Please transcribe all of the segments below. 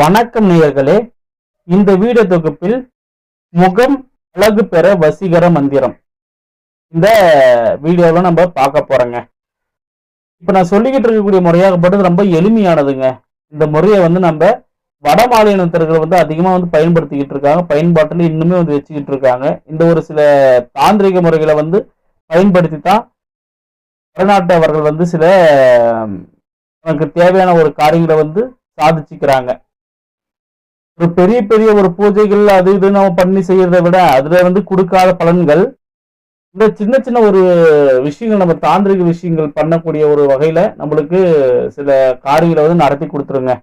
வணக்கம் நேயர்களே. இந்த வீடியோ தொகுப்பில் முகம் அழகு பெற வசீகர மந்திரம். இந்த வீடியோவில் நம்ம பார்க்க போறோங்க. இப்போ நான் சொல்லிக்கிட்டு இருக்கக்கூடிய முறையாகப்பட்டது ரொம்ப எளிமையானதுங்க. இந்த முறையை வந்து நம்ம வட மாநிலத்தர்கள் வந்து அதிகமாக வந்து பயன்படுத்திக்கிட்டு இருக்காங்க. பயன்பாட்டில் இன்னுமே வந்து வச்சுக்கிட்டு இருக்காங்க. இந்த ஒரு சில தாந்திரிக முறைகளை வந்து பயன்படுத்தி தான் வடநாட்டு அவர்கள் வந்து சில நமக்கு தேவையான ஒரு காரியங்களை வந்து சாதிச்சுக்கிறாங்க. பெரிய பெரிய ஒரு பூஜைகள் அது இது நம்ம பண்ணி செய்யறதை விட அதுல வந்து கொடுக்காத பலன்கள். இந்த சின்ன சின்ன ஒரு விஷயங்கள் நம்ம தாந்திரிக விஷயங்கள் பண்ணக்கூடிய ஒரு வகையில நம்மளுக்கு சில காரியங்களை வந்து நடத்தி கொடுத்துருங்க.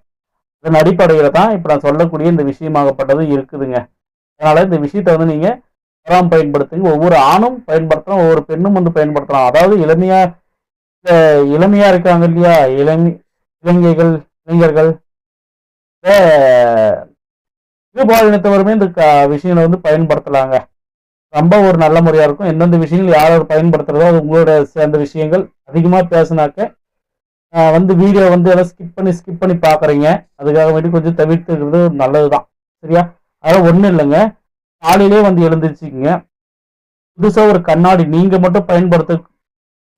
இதன் அடிப்படையில தான் இப்ப நான் சொல்லக்கூடிய இந்த விஷயமாகப்பட்டது இருக்குதுங்க. அதனால இந்த விஷயத்தை வந்து நீங்க எல்லாம் பயன்படுத்துங்க. ஒவ்வொரு ஆணும் பயன்படுத்தலாம் ஒவ்வொரு பெண்ணும் வந்து பயன்படுத்தலாம். அதாவது இளமையா இளமையா இருக்காங்க இல்லையா? இளம் இளைஞர்கள் இளைஞர்கள். இருபாலினத்தவருமே இந்த க- விஷயங்களை வந்து பயன்படுத்தலாங்க. ரொம்ப ஒரு நல்ல முறையா இருக்கும். எந்தெந்த விஷயங்கள் யார் பயன்படுத்துறதோ அது உங்களோட சேர்ந்த விஷயங்கள். அதிகமா பேசினாக்க வந்து வீடியோ வந்து எல்லாம் ஸ்கிப் பண்ணி ஸ்கிப் பண்ணி பாக்குறீங்க. அதுக்காக வேண்டி கொஞ்சம் தவிர்த்துக்கிறது நல்லதுதான். சரியா? அதெல்லாம் ஒண்ணும் இல்லைங்க. காலையிலே வந்து எழுந்திருச்சுங்க புதுசா ஒரு கண்ணாடி நீங்க மட்டும் பயன்படுத்த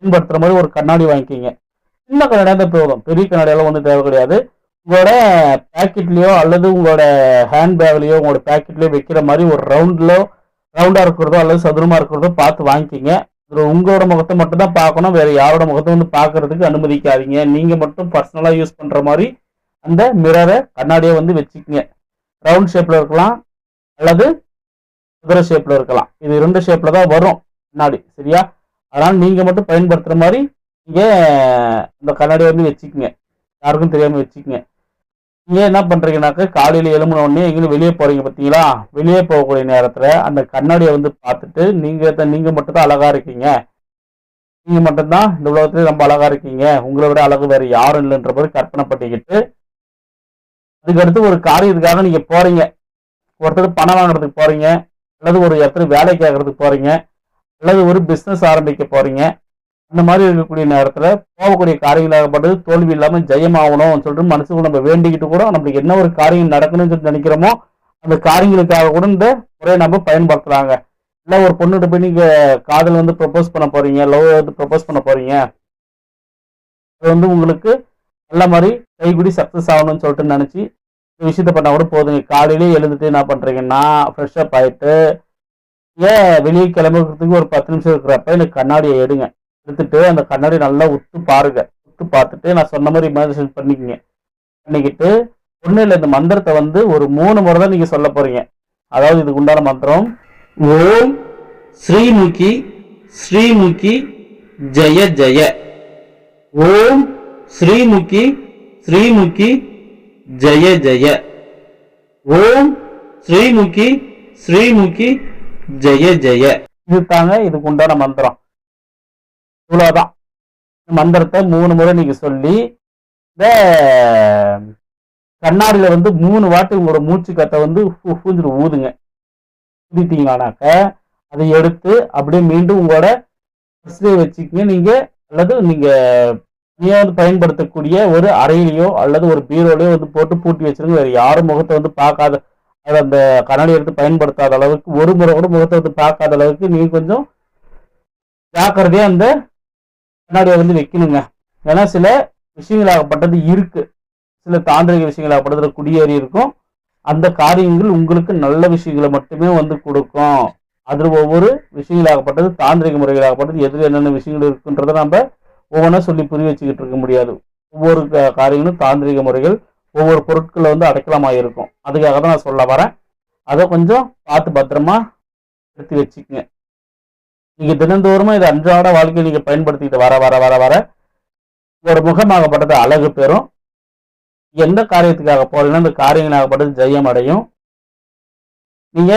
பயன்படுத்துற மாதிரி ஒரு கண்ணாடி வாங்கிக்கிங்க. சின்ன கண்ணாடியா தான் போதும். பெரிய கண்ணாடியெல்லாம் ஒன்றும் தேவை கிடையாது. உங்களோட பேக்கெட்லயோ அல்லது உங்களோட ஹேண்ட் பேக்லேயோ உங்களோட பேக்கெட்லயோ வைக்கிற மாதிரி ஒரு ரவுண்ட்ல ரவுண்டா இருக்கிறதோ அல்லது சதுரமா இருக்கிறதோ பார்த்து வாங்கிக்கிங்க. இதில் உங்களோட முகத்தை மட்டும் தான் பார்க்கணும். வேற யாரோட முகத்தை வந்து பார்க்கறதுக்கு அனுமதிக்காதீங்க. நீங்க மட்டும் பர்சனலா யூஸ் பண்ற மாதிரி அந்த மிரரை கண்ணாடியை வந்து வச்சுக்கங்க. ரவுண்ட் ஷேப்ல இருக்கலாம் அல்லது குதிரை ஷேப்ல இருக்கலாம். இது இரண்டு ஷேப்ல தான் வரும் கண்ணாடி சரியா? அதனால நீங்க மட்டும் பயன்படுத்துற மாதிரி நீங்க இந்த கண்ணாடியை வந்து வச்சுக்கங்க. யாருக்கும் தெரியாம வச்சுக்கங்க. நீங்கள் என்ன பண்ணுறீங்கனாக்க காலையில் எழும்பின உடனே எங்கேயும் வெளியே போகிறீங்க பார்த்தீங்களா வெளியே போகக்கூடிய நேரத்தில் அந்த கண்ணாடியை வந்து பார்த்துட்டு நீங்கள் தான் நீங்கள் மட்டும் தான் இருக்கீங்க. நீங்கள் மட்டும்தான் இந்த உலகத்துல ரொம்ப அழகாக இருக்கீங்க. உங்களை விட அழகு வேறு யாரும் இல்லைன்ற மாதிரி கற்பனை பண்ணிக்கிட்டு அதுக்கடுத்து ஒரு காரியத்துக்காக நீங்கள் போகிறீங்க ஒருத்தர் பணம் வாங்குறதுக்கு போகிறீங்க அல்லது ஒரு இடத்துல வேலை கேட்கறதுக்கு போகிறீங்க அல்லது ஒரு பிஸ்னஸ் ஆரம்பிக்க போகிறீங்க அந்த மாதிரி இருக்கக்கூடிய நேரத்தில் போகக்கூடிய காரியங்களாகப்பட்டது தோல்வி இல்லாமல் ஜெயமாகணும்னு சொல்லிட்டு மனசுக்கு நம்ம வேண்டிக்கிட்டு கூட நம்மளுக்கு என்ன ஒரு காரியம் நடக்கணும்னு சொல்லி நினைக்கிறோமோ அந்த காரியங்களுக்காக கூட இந்த முறையை நம்ம பயன்படுத்துகிறாங்க இல்லை ஒரு பொண்ணுகிட்ட போய் நீங்கள் காதல் வந்து ப்ரப்போஸ் பண்ண போகிறீங்க லவ் வந்து ப்ரப்போஸ் பண்ண போகிறீங்க அது வந்து உங்களுக்கு நல்ல மாதிரி கைகுடி சக்ஸஸ் ஆகணும்னு சொல்லிட்டு நினச்சி இந்த விஷயத்த பண்ணால் கூட போதுங்க காலையிலேயே எழுந்துட்டு என்ன பண்ணுறீங்கன்னா ஃப்ரெஷ்ஷப் ஆகிட்டு ஆயிட்டு ஏன் வெளியே கிளம்புறதுக்கு ஒரு பத்து நிமிஷம் இருக்கிறப்ப எனக்கு கண்ணாடியை எடுங்க. எடுத்துட்டு அந்த கண்ணாடி நல்லா உத்து பாருங்க. உத்து பார்த்துட்டு நான் சொன்ன மாதிரி இமேஜினேஷன் பண்ணிக்கிங்க. பண்ணிக்கிட்டு ஒன்றும் இல்லை இந்த மந்திரத்தை வந்து ஒரு மூணு முறை தான் நீங்க சொல்ல போறீங்க. அதாவது இதுக்கு உண்டான மந்திரம் ஓம் ஸ்ரீமுகி ஸ்ரீமுகி ஜெய ஜெய. ஓம் ஸ்ரீமுகி ஸ்ரீமுகி ஜெய ஜெய. ஓம் ஸ்ரீமுகி ஸ்ரீமுகி ஜெய ஜெய. இது தாங்க இதுக்கு உண்டான மந்திரம். இவ்வளவுதான். மந்திரத்தை மூணு முறை நீங்க சொல்லி இந்த கண்ணாடியில வந்து மூணு வாட்டி உங்களோட மூச்சு கத்தை வந்து ஃபு- ஊதுங்க. ஊதிட்டீங்களானாக்க அதை எடுத்து அப்படியே மீண்டும் உங்களோட பர்ஸ்லயே வச்சுக்கங்க. நீங்க அல்லது நீங்க நீங்க வந்து பயன்படுத்தக்கூடிய ஒரு அறையிலையோ அல்லது ஒரு பீரோலையோ வந்து போட்டு பூட்டி வச்சிருங்க. வேற யாரும் முகத்தை வந்து பார்க்காத அதை அந்த கண்ணாடி எடுத்து பயன்படுத்தாத அளவுக்கு ஒரு முறை கூட முகத்தை வந்து பார்க்காத அளவுக்கு நீங்க கொஞ்சம் ஜாக்கிரதையா அந்த கண்ணாடியை வந்து வைக்கணுங்க. ஏன்னா சில விஷயங்களாகப்பட்டது இருக்கு. சில தாந்திரிக விஷயங்களாகப்பட்டதுல குடியேறி இருக்கும். அந்த காரியங்கள் உங்களுக்கு நல்ல விஷயங்களை மட்டுமே வந்து கொடுக்கும். அதில் ஒவ்வொரு விஷயங்களாகப்பட்டது தாந்திரிக முறைகளாகப்பட்டது எதில் என்னென்ன விஷயங்கள் இருக்குன்றதை நம்ம ஒவ்வொன்றா சொல்லி புரிய வச்சுக்கிட்டு இருக்க முடியாது. ஒவ்வொரு காரியங்களும் தாந்திரிக முறைகள் ஒவ்வொரு பொருட்களை வந்து அடைக்கலமாக இருக்கும். அதுக்காக தான் நான் சொல்ல வரேன். அதை கொஞ்சம் பார்த்து பத்திரமா எடுத்து வச்சுக்கங்க. நீங்க தினந்தோறுமா இதை அன்றாட வாழ்க்கையை நீங்க பயன்படுத்திக்கிட்டு வர வர வர வர ஒரு முகமாகப்பட்டது அழகு பெறும். எந்த காரியத்துக்காக போறீங்கன்னா அந்த காரியங்களாகப்பட்டது ஜெயம் அடையும். நீங்க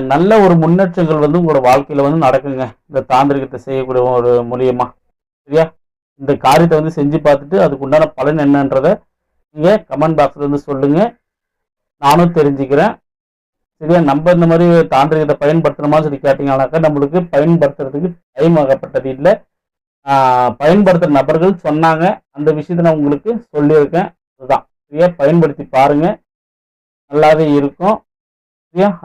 நல்ல ஒரு முன்னேற்றங்கள் வந்து உங்களோட வாழ்க்கையில வந்து நடக்குங்க. இந்த தாந்திரிகத்தை செய்யக்கூடிய ஒரு மூலியமா. சரியா? இந்த காரியத்தை வந்து செஞ்சு பார்த்துட்டு அதுக்கு உண்டான பலன் என்னன்றத நீங்க கமெண்ட் பாக்ஸ்ல வந்து சொல்லுங்க. நானும் தெரிஞ்சுக்கிறேன். சரியா? நம்ம இந்த மாதிரி தாந்திரிகத்தை பயன்படுத்தணுமா சொல்லி கேட்டீங்கன்னாக்கா நம்மளுக்கு பயன்படுத்துறதுக்கு டைம் ஆகப்பட்டது இல்லை. பயன்படுத்துகிற பயன்படுத்துற நபர்கள் சொன்னாங்க. அந்த விஷயத்த நான் உங்களுக்கு சொல்லியிருக்கேன். அதுதான். சரியா? பயன்படுத்தி பாருங்க. நல்லாவே இருக்கும். சரியா?